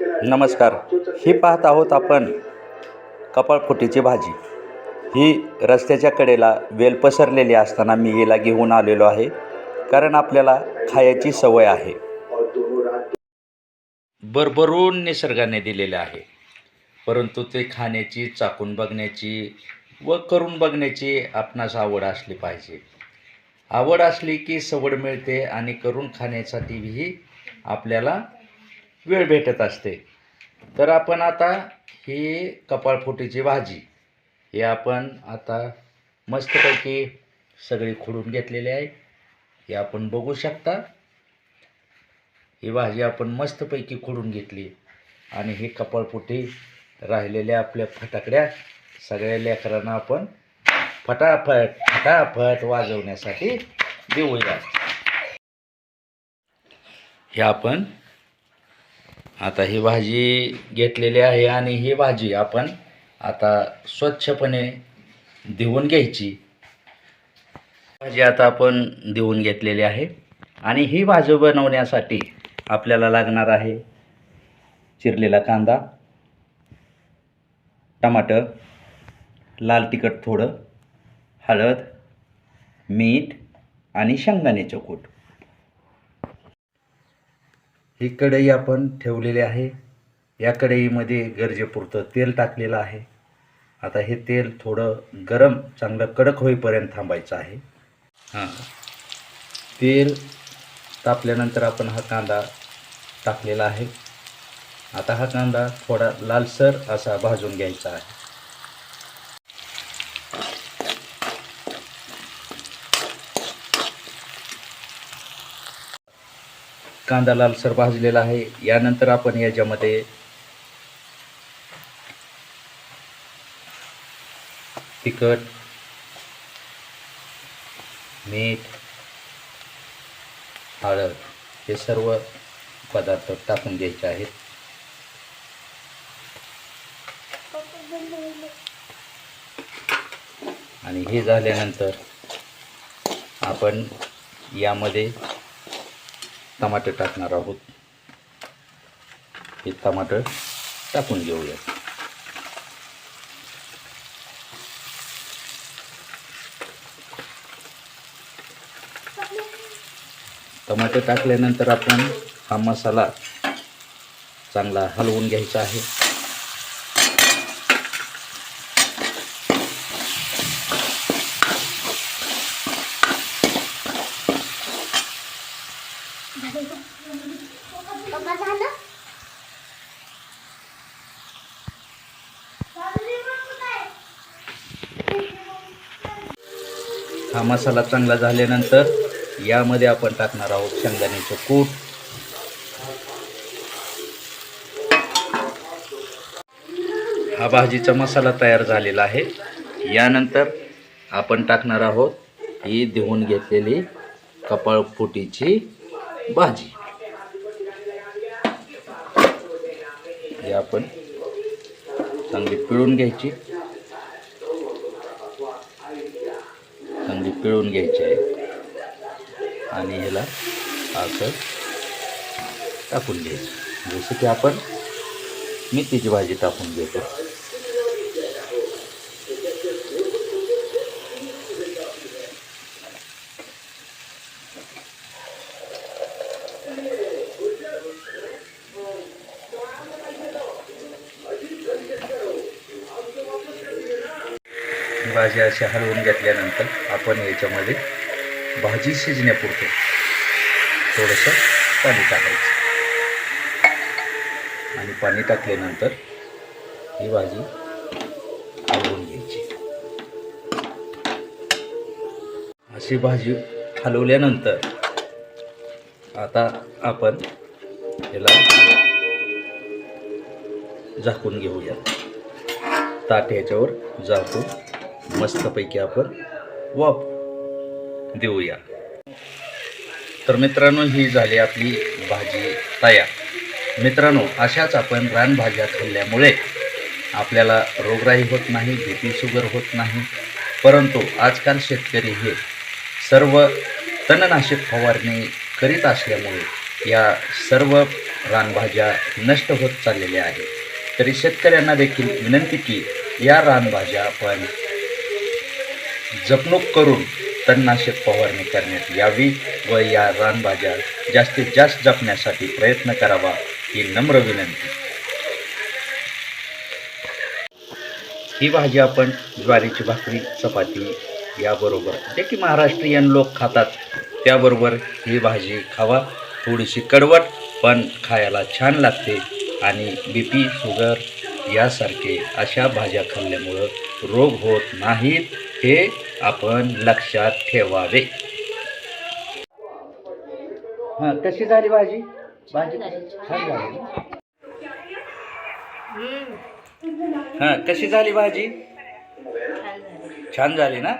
नमस्कार. ही पाहत आहोत आपण कपाळफुटीची भाजी. ही रस्त्याच्या कडेला वेल पसरलेली असताना मी हिला घेऊन आलेलो आहे. कारण आपल्याला खायची सवय आहे. भरभरून निसर्गाने दिलेले आहे. परंतु ते खाण्याची चाकून बघण्याची व करून बघण्याची आपणास आवड असली पाहिजे. आवड असली की सवड मिळते आणि करून खाण्यासाठीही आपल्याला वेळ भेटत असते. तर आपण आता ही कपाळफुटीची भाजी हे आपण आता मस्तपैकी सगळी खोडून घेतलेली आहे. हे आपण बघू शकता. ही भाजी आपण मस्तपैकी खोडून घेतली. आणि ही कपाळपुटी राहिलेल्या आपल्या फटाकड्या सगळ्या लेकरांना आपण फटाफट फटाफट वाजवण्यासाठी देऊया. हे आपण आता ही भाजी घेतलेली आहे आणि ही भाजी आपण आता स्वच्छपणे देऊन घ्यायची. भाजी आता आपण देऊन घेतलेली आहे आणि ही भाजी बनवण्यासाठी आपल्याला लागणार आहे चिरलेला कांदा टमाटर लाल तिखट थोडं हळद मीठ आणि शेंगदाण्याचं कूट. ही कढई आपण ठेवलेली आहे. या कढईमध्ये गरजेपुरतं तेल टाकलेलं आहे. आता हे तेल थोडं गरम चांगलं कडक होईपर्यंत थांबायचं आहे. हां. तेल तापल्यानंतर आपण हा कांदा टाकलेला आहे. आता हा कांदा थोडा लालसर असा भाजून घ्यायचा आहे. कांदा लालसर भाजलेला आहे. यानंतर आपण याच्यामध्ये तिखट मीठ हळद हे सर्व पदार्थ टाकून घ्यायचे आहेत. आणि हे झाल्यानंतर आपण यामध्ये टमाटे टाकणार आहोत. हे टमाटर टाकून घेऊया टमाटे टाकल्यानंतर आपण हा मसाला चांगला हलवून घ्यायचा आहे. हा मसाला चांगला झाल्यानंतर यामध्ये आपण टाकणार आहोत शेंगदाण्याचं कूट. हा भाजीचा मसाला तयार झालेला आहे. यानंतर आपण टाकणार आहोत ही धुवून घेतलेली कपाळफुटीची भाजी. हे आपण चांगली पिळून घ्यायची. चांगली पिळून घ्यायची आहे. आणि ह्याला असं टाकून घ्यायचं. जसं की आपण मेथीची भाजी टाकून घेतो. ही भाजी अशी हलवून घेतल्यानंतर आपण याच्यामध्ये भाजी शिजण्यापुरतं थोडंसं पाणी टाकायचं. आणि पाणी टाकल्यानंतर ही भाजी हलवून घ्यायची. अशी भाजी हलवल्यानंतर आता आपण याला झाकून घेऊया ताट याच्यावर झाकून मस्तपैकी आपण वाफ देऊया. तर मित्रांनो ही झाली आपली भाजी तयार. मित्रांनो अशाच आपण रानभाज्या खाल्ल्यामुळे आपल्याला रोगराई होत नाही भीती शुगर होत नाही. परंतु आजकाल शेतकरी हे सर्व तणनाशक फवारणी करीत असल्यामुळे या सर्व रानभाज्या नष्ट होत चाललेल्या आहेत. तरी शेतकऱ्यांना देखील विनंती की या रानभाज्या आपण जपणूक करून तणनाशक फवारणी करण्यात यावी व या रानभाज्या जास्तीत जास्त जपण्यासाठी प्रयत्न करावा ही नम्र विनंती. ही भाजी आपण ज्वारीची भाकरी चपाती याबरोबर जे की महाराष्ट्रीयन लोक खातात त्याबरोबर ही भाजी खावा. थोडीशी कडवट पण खायला छान लागते आणि बी पी शुगर यासारखे अशा भाज्या खाल्ल्यामुळं रोग होत नाहीत. हे आपण लक्षात ठेवावे. हां कशी झाली भाजी? भाजी छान झाली. हां कशी झाली भाजी? छान झाली ना?